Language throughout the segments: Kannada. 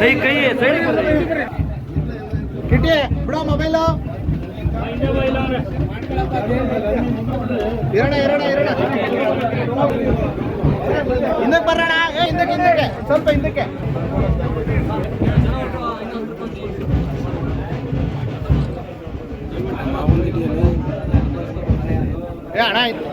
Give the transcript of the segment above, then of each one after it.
ಕೈ ಕೈ ಸೈಡ್ ಕಿಟಿ ಬಿಡೋ ಮೊಬೈಲು. ಎರಡ ಎರಡ ಎರಡ. ಹಿಂದಕ್ಕೆ ಬರೋಣ. ಏ ಹಿಂದಕ್ಕೆ ಹಿಂದಕ್ಕೆ. ಸ್ವಲ್ಪ ಹಿಂದಕ್ಕೆ. ಏ ಅಣ್ಣ ಇದು-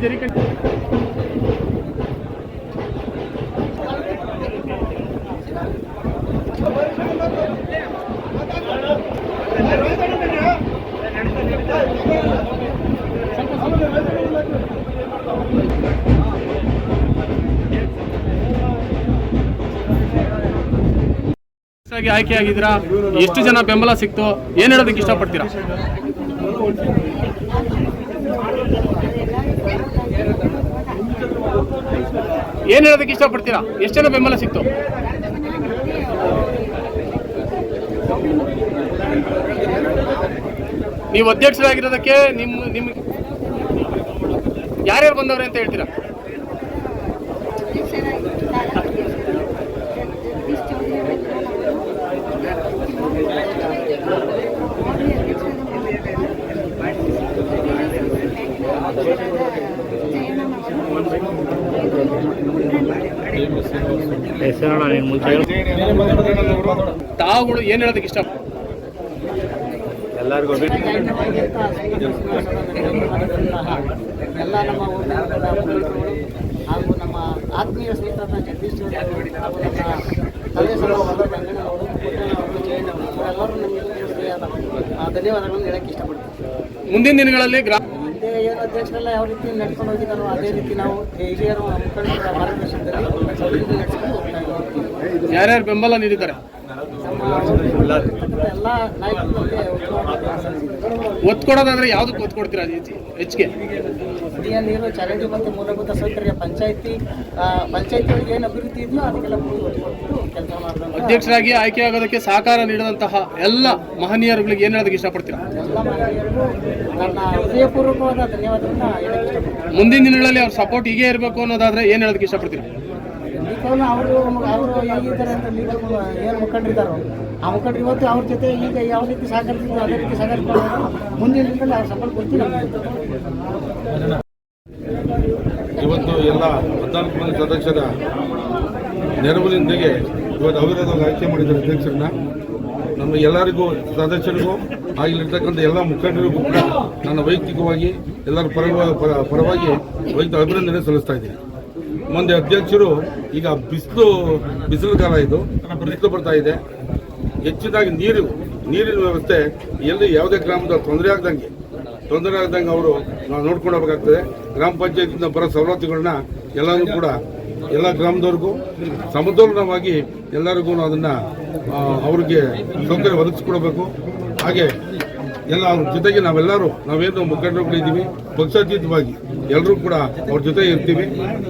ಸ್ವಲ್ಪ ಪಕ್ಕ ಹಂಗಿದ್ದೀರಿ ಈ ಕಡೆ ಆಗಿ ಆಯ್ಕೆ ಆಗಿದ್ದೀರಾ? ಎಷ್ಟು ಜನ ಬೆಂಬಲ ಸಿಕ್ತು? ಏನ್ ಹೇಳೋದಕ್ಕೆ ಇಷ್ಟಪಡ್ತೀರಾ? ಏನ್ ಹೇಳೋದಕ್ಕೆ ಇಷ್ಟಪಡ್ತೀರಾ? ಎಷ್ಟು ಜನ ಬೆಂಬಲ ಸಿಕ್ತು? ನೀವು ಅಧ್ಯಕ್ಷರಾಗಿರೋದಕ್ಕೆ ನಿಮ್ ನಿಮ್ ಯಾರ್ಯಾರು ಬಂದವ್ರೆ ಅಂತ ಹೇಳ್ತೀರಾ? ತಾವುಗಳು ಏನ್ ಹೇಳೋದಕ್ಕೆ ಇಷ್ಟ? ಎಲ್ಲರಿಗೂ ಎಲ್ಲ ನಮ್ಮ ಹಾಗೂ ನಮ್ಮ ಆತ್ಮೀಯ ಸ್ನೇಹಿತರನ್ನ ಜಗದೀಶ್ ಅವರು ನಮಗೆ ಧನ್ಯವಾದಗಳನ್ನು ಹೇಳಕ್ಕೆ ಇಷ್ಟಪಡ್ತೀನಿ. ಮುಂದಿನ ದಿನಗಳಲ್ಲಿ ಗ್ರಾಮ ಅಧ್ಯಕ್ಷರೆಲ್ಲ ಯಾವ ರೀತಿ ನಡ್ಕೊಂಡು ಹೋಗಿದ್ದಾರೋ ಅದೇ ರೀತಿ ನಾವು ಹಿರಿಯರು ಮುಖಂಡರ ಮಾರ್ಗದರ್ಶನದಲ್ಲಿ ನಡೆಸ್ಕೊಂಡು ಹೋಗ್ತಾ ಇದ್ದೀವಿ. ಯಾರ್ಯಾರು ಬೆಂಬಲ ನೀಡಿದ್ದಾರೆ? ಎಲ್ಲ ನಾಯಕರಿಗೆ ಒತ್ತು ಕೊಡೋದಾದ್ರೆ ಯಾವ್ದಕ್ಕೆ ಒತ್ತು ಕೊಡ್ತೀರಾ ಹೆಚ್ಚಿಗೆ. ಕುಡಿಯ ನೀರು ಚರಂಡಿ ಮತ್ತು ಮೂಲಭೂತ ಸೌಕರ್ಯ ಪಂಚಾಯತಿ ಒಳಗೆ ಏನು ಅಭಿವೃದ್ಧಿ ಇದೆಯೋ ಅದಕ್ಕೆಲ್ಲ ಕೊಟ್ಟು ಕೆಲಸ ಮಾಡಿದಂಥ ಅಧ್ಯಕ್ಷರಾಗಿ ಆಯ್ಕೆ ಆಗೋದಕ್ಕೆ ಸಹಕಾರ ನೀಡಿದಂತಹ ಎಲ್ಲ ಮಹನೀಯರುಗಳಿಗೆ ಏನು ಹೇಳೋದಕ್ಕೆ ಇಷ್ಟಪಡ್ತೀರಾ? ಎಲ್ಲ ಮಹಿಳೆಯರಿಗೂ ನನ್ನ ಹೃದಯಪೂರ್ವಕವಾದ ಧನ್ಯವಾದಗಳನ್ನ ಹೇಳಕ್ಕೆ ಇಷ್ಟಪಡ್ತೀನಿ. ಮುಂದಿನ ದಿನಗಳಲ್ಲಿ ಅವ್ರ ಸಪೋರ್ಟ್ ಹೀಗೆ ಇರಬೇಕು ಅನ್ನೋದಾದ್ರೆ ಏನು ಹೇಳೋದಕ್ಕೆ ಇಷ್ಟಪಡ್ತೀರಾ? ಖಂಡಿತವಾಗ್ಲೂ ಅವರು ಅವರು ಹೇಗಿದ್ದಾರೆ ಅಂತ ನೀವು ಏನು ಮುಖಂಡರಿದ್ದಾರೋ. ಆ ಮುಖಂಡರು ಇವತ್ತು ಅವ್ರ ಜೊತೆ ಈಗ ಯಾವ ರೀತಿ ಸಹಕರಿಸಿದ್ರು ಅದೇ ರೀತಿ ಸಹಕರಿಸ್ಕೊಂಡು ಮುಂದಿನ ದಿನದಲ್ಲಿ ಅವ್ರ ಸಪೋರ್ಟ್ ಕೊಡ್ತೀನಿ ಎಲ್ಲ ಹದಿನಾಲ್ಕು ಮಂದಿ ಸದಸ್ಯರ ನೆರವಿನೊಂದಿಗೆ ಇವತ್ತು ಅವಿರೋಧವಾಗಿ ಆಯ್ಕೆ ಮಾಡಿದ್ದಾರೆ ಅಧ್ಯಕ್ಷರನ್ನ. ನಮ್ಮ ಎಲ್ಲರಿಗೂ, ಸದಸ್ಯರಿಗೂ ಆಗಿಲಿರ್ತಕ್ಕಂಥ ಎಲ್ಲ ಮುಖಂಡರಿಗೂ ಕೂಡ ನನ್ನ ವೈಯಕ್ತಿಕವಾಗಿ ಎಲ್ಲರ ಪರ- ಪರವಾಗಿ ವೈಯಕ್ತಿಕ ಅಭಿನಂದನೆ ಸಲ್ಲಿಸ್ತಾ ಇದ್ದೀನಿ. ಮುಂದೆ ಅಧ್ಯಕ್ಷರು ಈಗ ಬಿಸಿಲು ಬಿಸಿಲು ಕಾಲ ಇದು, ಬಿಸಿಲು ಬರ್ತಾ ಇದೆ. ಹೆಚ್ಚಿದಾಗಿ ನೀರು, ನೀರಿನ ವ್ಯವಸ್ಥೆ ಎಲ್ಲಿ ಯಾವುದೇ ಗ್ರಾಮದ ತೊಂದರೆ ಆಗ್ದಂಗೆ ತೊಂದರೆ ಆಗದಂಗೆ ಅವರು ನಾವು ನೋಡ್ಕೊಂಡು ಹೋಗ್ಬೇಕಾಗ್ತದೆ. ಗ್ರಾಮ ಪಂಚಾಯತಿಂದ ಬರೋ ಸವಲತ್ತುಗಳನ್ನ ಎಲ್ಲರೂ ಕೂಡ ಎಲ್ಲ ಗ್ರಾಮದವ್ರಿಗೂ ಸಮತೋಲನವಾಗಿ ಎಲ್ಲರಿಗೂ ಅದನ್ನು ಅವ್ರಿಗೆ ಸೌಕರ್ಯ ಒದಗಿಸ್ಕೊಡ್ಬೇಕು. ಹಾಗೆ ಎಲ್ಲ ಅವ್ರ ಜೊತೆಗೆ ನಾವೆಲ್ಲರೂ, ನಾವೇನು ಮುಖಂಡರುಗಳಿದ್ದೀವಿ, ಪಕ್ಷಾತೀತವಾಗಿ ಎಲ್ಲರೂ ಕೂಡ ಅವ್ರ ಜೊತೆ ಇರ್ತೀವಿ.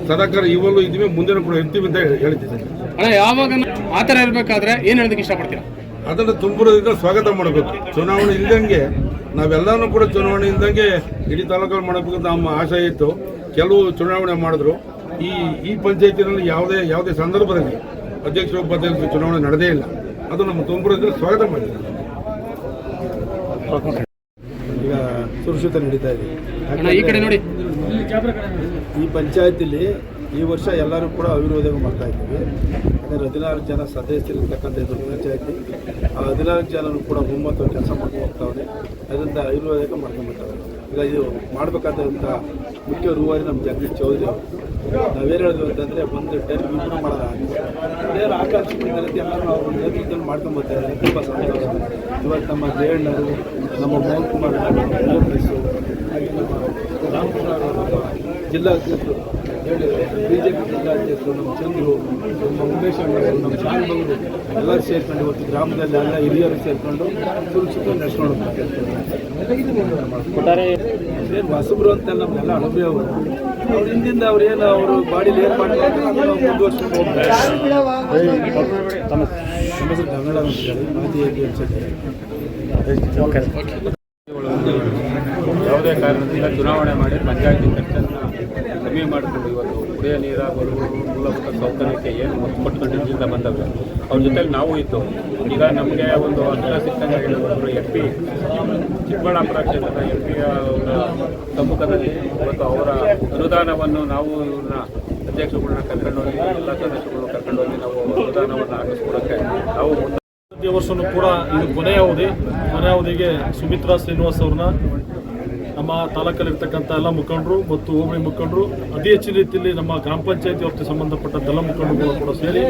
ಸದಾಕಾರ ಇವಾಗಲೂ ಇದ್ದೀವಿ, ಮುಂದೆನೂ ಕೂಡ ಇರ್ತೀವಿ ಅಂತ ಹೇಳ್ತಿದ್ದೀನಿ ಅಣ್ಣ, ಯಾವಾಗ ಆ ಥರ ಇರಬೇಕಾದ್ರೆ ಏನು ಹೇಳೋದಕ್ಕೆ ಇಷ್ಟಪಡ್ತೀರಾ? ಅದನ್ನು ತುಂಬಿರೋದ್ರಿಂದ ಸ್ವಾಗತ ಮಾಡಬೇಕು. ಚುನಾವಣೆ ಇಲ್ದಂಗೆ ನಾವೆಲ್ಲರೂ ಕೂಡ ಚುನಾವಣೆ ಇಲ್ದಂಗೆ ಇಡೀ ತಾಲೂಕಲ್ಲಿ ಮಾಡಬೇಕು ಅಂತ ನಮ್ಮ ಆಶಯ ಇತ್ತು. ಕೆಲವು ಚುನಾವಣೆ ಮಾಡಿದ್ರು. ಈ ಈ ಪಂಚಾಯತಿನಲ್ಲಿ ಯಾವುದೇ ಯಾವುದೇ ಸಂದರ್ಭದಲ್ಲಿ ಅಧ್ಯಕ್ಷ ಉಪಾಧ್ಯಕ್ಷ ಚುನಾವಣೆ ನಡೆದೇ ಇಲ್ಲ. ಅದು ನಮ್ಮ ತುಂಬಿರೋದ್ರಿಂದ ಸ್ವಾಗತ ಮಾಡಿದ್ದೀವಿ ಈಗ ಸುರಕ್ಷಿತ ನಡೀತಾ ಇದೆ. ಈ ಕಡೆ ನೋಡಿ. ಈ ಪಂಚಾಯತಿಲಿ ಈ ವರ್ಷ ಎಲ್ಲರೂ ಕೂಡ ಅವಿರೋಧ ಮಾಡ್ತಾ ಇದ್ದೀವಿ. ಯಾಕಂದರೆ ಹದಿನಾರು ಜನ ಸದಸ್ಯರಿರ್ತಕ್ಕಂಥ ಇದು ಪಂಚಾಯತಿ, ಆ ಹದಿನಾರು ಜನರು ಕೂಡ ಒಮ್ಮತ್ತು ಕೆಲಸ ಮಾಡ್ಕೊಂಡು ಹೋಗ್ತಾವೆ ಅದರಿಂದ ಆಯುರ್ವೇದಕ್ಕೆ ಮಾಡ್ಕೊಂಡ್ಬಿಡ್ತಾವೆ ಈಗ ಇದು ಮಾಡಬೇಕಾದಂಥ ಮುಖ್ಯ ರೂವಾರಿ ನಮ್ಮ ಜಗದೀಶ್ ಚೌಧರಿ ನಾವೇನು ಹೇಳಿದ್ವಿ ಅಂತಂದರೆ ಒಂದು ಟೈಮ್ ಇಂಪ್ರೂವ್ ಮಾಡೋಣ ಬೇರೆ ಆಕಾಂಕ್ಷಿಗಳಿದ್ದಾರೆ ಎಲ್ಲರೂ ಅವ್ರ ನೇತೃತ್ವದಲ್ಲಿ ಮಾಡ್ಕೊಂಬರ್ತಾರೆ ತುಂಬ ಸಂತೋಷ. ಇವತ್ತು ನಮ್ಮ ಜಯಣ್ಣರು, ನಮ್ಮ ಮೋಹನ್ ಕುಮಾರ್ ಹಾಗೆ ನಮ್ಮ ರಾಮಕುಮಾರ್ ಜಿಲ್ಲಾ ನಮ್ಮ ಜಿಲ್ಲಾಧ್ಯಕ್ಷರು ಹೇಳಿ ಬಿ ಜಿಲ್ಲಾಧ್ಯಕ್ಷರು ನಮ್ಮ ಚಂದ್ರು, ನಮ್ಮ ಉಮೇಶ್ ನಮ್ಮ ಎಲ್ಲರೂ ಸೇರ್ಕೊಂಡು ಇವತ್ತು ಗ್ರಾಮದಲ್ಲಿ ಎಲ್ಲ ಹಿರಿಯರು ಸೇರ್ಕೊಂಡು ಸುರಕ್ಷಿತ ನಡೆಸ್ಕೊಂಡು ಏನು ಹೊಸಬ್ರು ಅಂತ ನಮ್ಮೆಲ್ಲ ಅನುಭವ ಅವರು. ಹಿಂದಿಂದ ಅವ್ರು ಏನು ಅವರು ಬಾಡಿಲಿ ಏನು ಮಾಡ್ತಾರೆ ಹೋಗ್ತಾರೆ ಹೇಗೆ ಅನ್ಸುತ್ತೆ ಯಾವುದೇ ಕಾರಣದಿಂದ ಚುನಾವಣೆ ಮಾಡಿ ಪಂಚಾಯತಿ ಖರ್ಚನ್ನು ಕಮ್ಮಿ ಮಾಡಿಕೊಂಡು ಕುಡಿಯೋ ನೀರಾಗಲು ಮೂಲಭೂತ ಸೌಕರ್ಯಕ್ಕೆ ಏನು ಒತ್ತು ಕೊಟ್ಕೊಂಡಿದ್ದರಿಂದ ಬಂದವೆ. ಅವ್ರ ಜೊತೆಲಿ ನಾವು ಇದ್ದು, ಈಗ ನಮಗೆ ಒಂದು ಅನುದಾನ ಸಿಕ್ಕಂಗೆ ಹೇಳಿದ್ರು ಎಂ ಪಿ, ಚಿಕ್ಕಬಳ್ಳಾಪುರ ಕ್ಷೇತ್ರದ ಎಂ ಪಿ ಅವರ ಸಮ್ಮುಖದಲ್ಲಿ ಇವತ್ತು ಅವರ ಅನುದಾನವನ್ನು ನಾವು ಇವ್ರನ್ನ ಅಧ್ಯಕ್ಷಗಳ್ನ ಕರ್ಕೊಂಡು ಹೋಗಿ ಎಲ್ಲ ಕರ್ಕೊಂಡು ಹೋಗಿ ನಾವು ಅನುದಾನವನ್ನು ಹಾಕಿಸ್ಕೊಡೋಕ್ಕೆ ನಾವು ಮುಂದೆ ವರ್ಷವೂ ಕೂಡ ಇದು ಕೊನೆಯ ಅವಧಿ. ಕೊನೆಯ ಅವಧಿಗೆ ಸುಮಿತ್ರಾ ಶ್ರೀನಿವಾಸ್ ಅವ್ರನ್ನ ನಮ್ಮ ತಾಲೂಕಲ್ಲಿರ್ತಕ್ಕಂಥ ಎಲ್ಲ ಮುಖಂಡರು ಮತ್ತು ಹೋಬಳಿ ಮುಖಂಡರು, ಅತಿ ಹೆಚ್ಚಿನ ರೀತಿಯಲ್ಲಿ ನಮ್ಮ ಗ್ರಾಮ ಪಂಚಾಯತಿ ಸಂಬಂಧಪಟ್ಟ ಎಲ್ಲ ಮುಖಂಡರುಗಳು ಕೂಡ ಸೇರಿ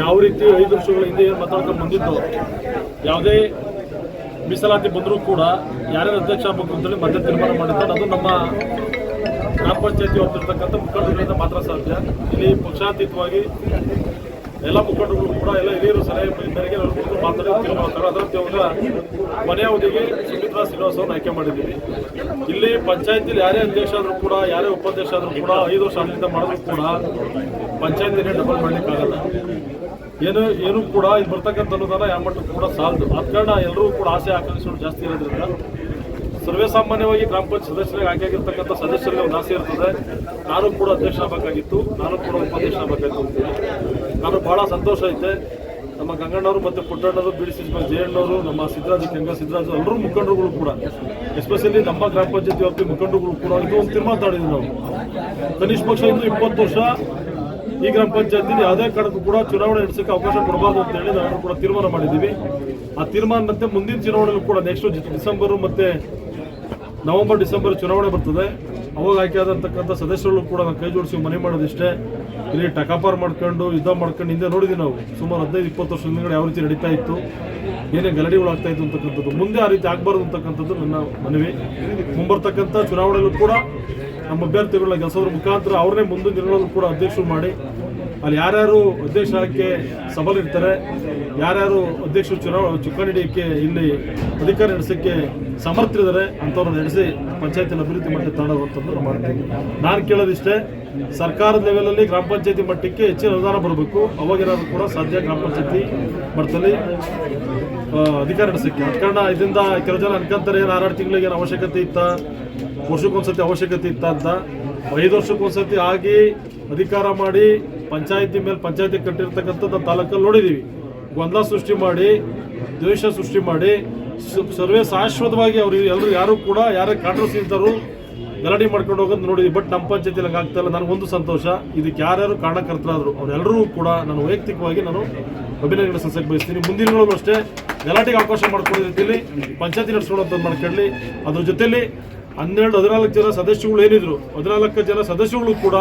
ಯಾವ ರೀತಿ ಐದು ವರ್ಷಗಳ ಹಿಂದೆ ಮಾತಾಡ್ಕೊಂಡು ಬಂದಿದ್ದು, ಯಾವುದೇ ಮೀಸಲಾತಿ ಬಂದರೂ ಕೂಡ ಯಾರ್ಯಾರು ಅಧ್ಯಕ್ಷ ಆಗಬೇಕು ಅಂತೇಳಿ ಮತ್ತೆ ತೀರ್ಮಾನ ಮಾಡಿದ್ದಾರೆ. ಅದು ನಮ್ಮ ಗ್ರಾಮ ಪಂಚಾಯತಿ ವ್ಯಾಪ್ತಿರ್ತಕ್ಕಂಥ ಮುಖಂಡರುಗಳಿಂದ ಮಾತ್ರ ಸಾಧ್ಯ. ಇಲ್ಲಿ ಪಕ್ಷಾತೀತವಾಗಿ ಎಲ್ಲ ಮುಖಂಡರು ಕೂಡ ಎಲ್ಲ ಹಿರಿಯರು ಸಲಹೆ ಮೇರೆಗೆ ಕೂತು ಅದರಂತೆ ಇವಾಗ ಕೊನೆಯ ಅವಧಿಗೆ ಸುಮಿತ್ರಾ ಶ್ರೀನಿವಾಸ್ ಆಯ್ಕೆ ಮಾಡಿದ್ದೀವಿ. ಇಲ್ಲಿ ಪಂಚಾಯತಿಲಿ ಯಾರೇ ಅಧ್ಯಕ್ಷ ಆದರೂ ಕೂಡ, ಯಾರೇ ಉಪಾಧ್ಯಕ್ಷ ಆದರೂ ಕೂಡ ಐದು ವರ್ಷ ಆಡಳಿತ ಮಾಡಿದ್ರು ಕೂಡ ಪಂಚಾಯತಿನೇ ಡಬಲ್ ಮಾಡಲಿಕ್ಕಾಗಲ್ಲ. ಏನು ಏನು ಕೂಡ ಇದು ಬರ್ತಕ್ಕಂಥ ಅನುದಾನ ಯಾವ ಮಟ್ಟಕ್ಕೂ ಕೂಡ ಸಾಲದು. ಆದ ಕಾರಣ ಎಲ್ಲರೂ ಕೂಡ ಆಸೆ ಆಕಾಂಕ್ಷೆಗಳು ಜಾಸ್ತಿ ಇರೋದ್ರಿಂದ ಸರ್ವೇ ಸಾಮಾನ್ಯವಾಗಿ ಗ್ರಾಮ ಪಂಚಾಯತ್ ಸದಸ್ಯರಿಗೆ ಆಗಿರ್ತಕ್ಕಂಥ ಸದಸ್ಯರಿಗೆ ಒಂದು ಆಸೆ ಇರ್ತದೆ. ನಾನು ಕೂಡ ಅಧ್ಯಕ್ಷ ಆಗಬೇಕಾಗಿತ್ತು ನಾನು ಕೂಡ ಉಪಾಧ್ಯಕ್ಷ ಆಗಬೇಕಾಗಿತ್ತು ನಾನು ಬಹಳ ಸಂತೋಷ ಐತೆ. ನಮ್ಮ ಗಂಗಣ್ಣವರು ಮತ್ತು ಪುಟ್ಟಣ್ಣವರು ಬಿ ಡಿ ಸಿ ಜಯಣ್ಣವರು, ನಮ್ಮ ಸಿದ್ದರಾಜ ಗಂಗಾ ಸಿದ್ದರಾಜ ಎಲ್ಲರೂ ಮುಖಂಡರುಗಳು ಕೂಡ ಎಸ್ಪೆಷಲಿ ನಮ್ಮ ಗ್ರಾಮ ಪಂಚಾಯತಿ ವ್ಯಾಪ್ತಿ ಮುಖಂಡರುಗಳು ಕೂಡ ಇದು ಒಂದು ತೀರ್ಮಾನ ತಾಡಿದ್ವಿ ನಾವು. ಕನಿಷ್ಠ ಪಕ್ಷ ಇಂದು ಇಪ್ಪತ್ತು ವರ್ಷ ಈ ಗ್ರಾಮ ಪಂಚಾಯತಿ ಯಾವುದೇ ಕಾರಣಕ್ಕೂ ಕೂಡ ಚುನಾವಣೆ ನಡೆಸೋಕೆ ಅವಕಾಶ ಕೊಡಬಾರ್ದು ಅಂತ ಹೇಳಿ ನಾವು ಕೂಡ ತೀರ್ಮಾನ ಮಾಡಿದ್ದೀವಿ. ಆ ತೀರ್ಮಾನದಂತೆ ಮುಂದಿನ ಚುನಾವಣೆಗೂ ಕೂಡ ನೆಕ್ಸ್ಟ್ ಡಿಸೆಂಬರು ಮತ್ತು ನವೆಂಬರ್ ಡಿಸೆಂಬರ್ ಚುನಾವಣೆ ಬರ್ತದೆ. ಅವಾಗ ಆಯ್ಕೆಯಾದಂತಕ್ಕಂಥ ಸದಸ್ಯರು ಕೂಡ ನಾವು ಕೈ ಜೋಡಿಸಿ ಮನೆ ಮಾಡೋದಿಷ್ಟೇ. ಇಲ್ಲಿ ಟಕಾಪಾರ್ ಮಾಡ್ಕೊಂಡು ಯುದ್ಧ ಮಾಡ್ಕೊಂಡು ಹಿಂದೆ ನೋಡಿದ್ವಿ ನಾವು. ಸುಮಾರು ಹದಿನೈದು, ಇಪ್ಪತ್ತು ವರ್ಷದ ಹಿಂದೆ ಯಾವ ರೀತಿ ನಡೀತಾ ಇತ್ತು ಏನೇ ಗಲಾಟೆಗಳು ಆಗ್ತಾ ಇತ್ತು ಅಂತಕ್ಕಂಥದ್ದು. ಮುಂದೆ ಆ ರೀತಿ ಆಗಬಾರ್ದು ಅಂತಕ್ಕಂಥದ್ದು ನನ್ನ ಮನವಿ. ಮುಂಬರ್ತಕ್ಕಂಥ ಚುನಾವಣೆಗಳು ಕೂಡ ನಮ್ಮ ಅಭ್ಯರ್ಥಿಗಳನ್ನ ಗೆಲ್ಸೋದ್ರ ಮುಖಾಂತರ ಅವ್ರನ್ನೇ ಮುಂದೆ ನಿರ್ಣಯ ಕೂಡ ಅಧ್ಯಕ್ಷರು ಮಾಡಿ ಅಲ್ಲಿ ಯಾರ್ಯಾರು ಅಧ್ಯಕ್ಷ ಆಗಕ್ಕೆ ಸಬಲಿರ್ತಾರೆ ಯಾರ್ಯಾರು ಅಧ್ಯಕ್ಷರು ಚುನಾವಣೆ ಚುಕ್ಕಾಣಿ ಹಿಡಿಯಕ್ಕೆ ಇಲ್ಲಿ ಅಧಿಕಾರ ನಡೆಸೋಕ್ಕೆ ಸಮರ್ಥರಿದ್ದಾರೆ ಅಂಥವ್ರನ್ನ ನಡೆಸಿ ಪಂಚಾಯತಿನ ಅಭಿವೃದ್ಧಿ ಮಟ್ಟ ತಾಣುವಂಥದ್ದು ಮಾಡ್ತೀವಿ ನಾನು ಕೇಳೋದಿಷ್ಟೇ, ಸರ್ಕಾರದ ಲೆವೆಲಲ್ಲಿ ಗ್ರಾಮ ಪಂಚಾಯತಿ ಮಟ್ಟಕ್ಕೆ ಹೆಚ್ಚಿನ ಅನುದಾನ ಬರಬೇಕು. ಅವಾಗಿರೋದು ಕೂಡ ಸಾಧ್ಯ ಗ್ರಾಮ ಪಂಚಾಯತಿ ಮಟ್ಟದಲ್ಲಿ ಅಧಿಕಾರ ನಡೆಸೋಕ್ಕೆ. ಅದ ಕಾರಣ ಇದರಿಂದ ಕೆಲವು ಜನ ಅನ್ಕೊಂತಾರೆ, ಏನು ಆರಾರು ತಿಂಗಳಿಗೆ ಏನು ಅವಶ್ಯಕತೆ ಇತ್ತ? ವರ್ಷಕ್ಕೊಂದ್ಸತಿ ಅವಶ್ಯಕತೆ ಇತ್ತ ಅಂತ. ಐದು ವರ್ಷಕ್ಕೊಂದ್ಸತಿ ಆಗಿ ಅಧಿಕಾರ ಮಾಡಿ ಪಂಚಾಯತಿ ಮೇಲೆ ಪಂಚಾಯತಿ ಕಟ್ಟಿರ್ತಕ್ಕಂಥದ್ದು ತಾಲೂಕಲ್ಲಿ ನೋಡಿದ್ದೀವಿ ಗೊಂದಲ ಸೃಷ್ಟಿ ಮಾಡಿ, ದ್ವೇಷ ಸೃಷ್ಟಿ ಮಾಡಿ ಸರ್ವೇ ಶಾಶ್ವತವಾಗಿ ಅವರು ಎಲ್ಲರೂ ಯಾರು ಕೂಡ ಯಾರೇ ಕಾಂಟ್ರಸ್ ಇರ್ತಾರೋ ಗಲಾಟೆ ಮಾಡ್ಕೊಂಡು ಹೋಗೋದು ನೋಡಿದ್ವಿ. ಬಟ್ ನಮ್ಮ ಪಂಚಾಯತಿ ಹಂಗೆ ಆಗ್ತಾ ಇಲ್ಲ. ನನಗೊಂದು ಸಂತೋಷ. ಇದಕ್ಕೆ ಯಾರ್ಯಾರು ಕಾರಣಕರ್ತರಾದರು ಅವರೆಲ್ಲರೂ ಕೂಡ ನಾನು ವೈಯಕ್ತಿಕವಾಗಿ ನಾನು ಅಭಿನಂದನೆ ಸಲ್ಲಿಸಕ್ಕೆ ಬಯಸ್ತೀನಿ. ಮುಂದಿನ ಅಷ್ಟೇ ಗಲಾಟೆಗೆ ಅವಕಾಶ ಮಾಡ್ಕೊಳ್ಳೋ ರೀತಿಯಲ್ಲಿ ಪಂಚಾಯತಿ ನಡೆಸ್ಕೊಳ್ಳೋಂಥದ್ದು ಮಾಡ್ಕೊಳ್ಳಿ. ಅದ್ರ ಜೊತೆಲಿ ಹನ್ನೆರಡು ಹದಿನಾಲ್ಕು ಜನ ಸದಸ್ಯಗಳು ಏನಿದ್ರು, ಹದಿನಾಲ್ಕು ಜನ ಸದಸ್ಯಗಳು ಕೂಡ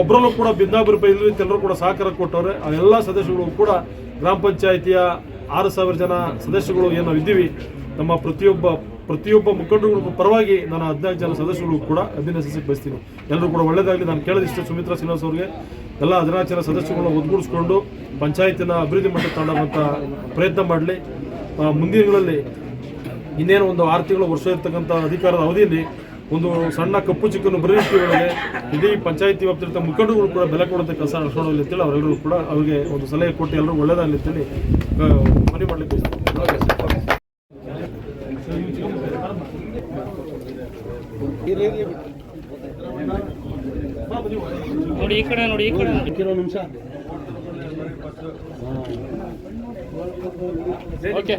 ಒಬ್ಬರಲ್ಲೂ ಕೂಡ ರೀತಿ ಎಲ್ಲರೂ ಕೂಡ ಸಹಕಾರ ಕೊಟ್ಟವ್ರೆ. ಆ ಎಲ್ಲ ಸದಸ್ಯಗಳು ಕೂಡ ಗ್ರಾಮ ಪಂಚಾಯಿತಿಯ ಆರು ಸಾವಿರ ಜನ ಸದಸ್ಯಗಳು ಏನೋ ಇದ್ದೀವಿ. ನಮ್ಮ ಪ್ರತಿಯೊಬ್ಬ ಪ್ರತಿಯೊಬ್ಬ ಮುಖಂಡರುಗಳ ಪರವಾಗಿ ನಾನು ಹದಿನಾಲ್ಕು ಜನ ಸದಸ್ಯಗಳು ಕೂಡ ಅಭಿನಂದಿಸಿ ಬಯಸ್ತೀನಿ. ಎಲ್ಲರೂ ಕೂಡ ಒಳ್ಳೇದಾಗಲಿ. ನಾನು ಕೇಳಿದಿಷ್ಟು ಸುಮಿತ್ರಾ ಶ್ರೀನಿವಾಸ್ ಅವರಿಗೆ, ಎಲ್ಲ ಹದಿನಾಲ್ಕು ಜನ ಸದಸ್ಯಗಳನ್ನ ಒದ್ಗೂಡಿಸ್ಕೊಂಡು ಪಂಚಾಯತಿನ ಅಭಿವೃದ್ಧಿ ಮಟ್ಟ ತಗೊಂಡಂಥ ಪ್ರಯತ್ನ ಮಾಡಲಿ. ಮುಂದಿನ ದಿನಗಳಲ್ಲಿ ಇನ್ನೇನು ಒಂದು ಆರು ತಿಂಗಳು ವರ್ಷ ಇರ್ತಕ್ಕಂಥ ಅಧಿಕಾರದ ಅವಧಿಯಲ್ಲಿ ಒಂದು ಸಣ್ಣ ಕಪ್ಪು ಚಿಕ್ಕನ್ನು ಬರೀತಿಗಳಿಗೆ ಇಡೀ ಪಂಚಾಯತಿ ವ್ಯಾಪ್ತಿರ್ತ ಮುಖಂಡರುಗಳು ಕೂಡ ಬೆಲೆ ಕೊಡುವಂಥ ಕೆಲಸ ನಡೆಸೋಣ ಅಂತೇಳಿ ಅವರೆಲ್ಲರೂ ಕೂಡ ಅವರಿಗೆ ಒಂದು ಸಲಹೆ ಕೊಟ್ಟು ಎಲ್ಲರೂ ಒಳ್ಳೆಯದಾಗಲಿ ಅಂತೇಳಿ ಮನವಿ ಮಾಡಲಿಕ್ಕೆ. ನೋಡಿ ಈ ಕಡೆ ನೋಡಿ ಈ ಕಡೆ ಕೆಲವು ನಿಮಿಷ ಓಕೆ